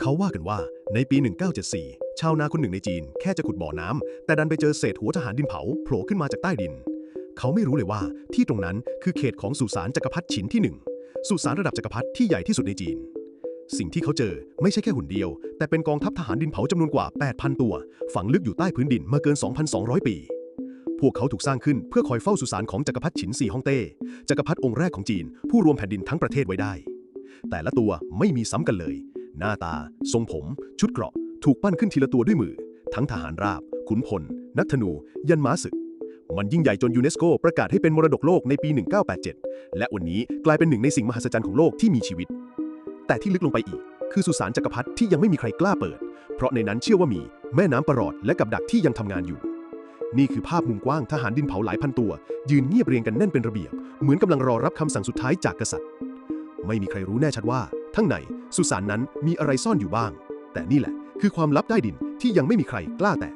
เขาว่ากันว่าในปี 1974 ชาวนาคนหนึ่งในจีน แค่จะขุดบ่อน้ำแต่ดันไปเจอเศษหัวทหารดินเผาโผล่ขึ้นมาจากใต้ดิน เขาไม่รู้เลยว่าที่ตรงนั้นคือเขตของสุสานจักรพรรดิฉินที่หนึ่งสุสานระดับจักรพรรดิที่ใหญ่ที่สุดในจีน สิ่งที่เขาเจอไม่ใช่แค่หุ่นเดียว แต่เป็นกองทัพทหารดินเผาจำนวนกว่า 8,000 ตัว ฝังลึกอยู่ใต้พื้นดินมาเกิน 2,200 ปี พวกเขาถูกสร้างขึ้นเพื่อคอยเฝ้าสุสานของจักรพรรดิฉินซีฮ่องเต้จักรพรรดิองค์แรกของจีน ผู้รวมแผ่นดินทั้งประเทศไว้ได้ แต่ละตัวไม่มีซ้ำกันเลย หน้าตา ทรงผม ชุดเกราะ ถูกปั้นขึ้นทีละตัวด้วยมือ ทั้งทหารราบ ขุนพล นักธนู ยันม้าศึก มันยิ่งใหญ่จนยูเนสโกประกาศให้เป็นมรดกโลกในปี 1987 และวันนี้กลายเป็นหนึ่งในสิ่งมหัศจรรย์ของโลกที่มีชีวิต แต่ที่ลึกลงไปอีก คือสุสานจักรพรรดิที่ยังไม่มีใครกล้าเปิด เพราะในนั้นเชื่อว่ามีแม่น้ำประหลอดและกับดักที่ยังทำงานอยู่นี่คือภาพมุมกว้างทหารดินเผาหลายพันตัว ยืนเงียบเรียงกันแน่นเป็นระเบียบ เหมือนกำลังรอรับคำสั่งสุดท้ายจากกษัตริย์ ไม่มีใครรู้แน่ชัดว่า ทั้งในสุสานนั้นมีอะไรซ่อนอยู่บ้าง แต่นี่แหละ คือความลับใต้ดินที่ยังไม่มีใครกล้าแตะ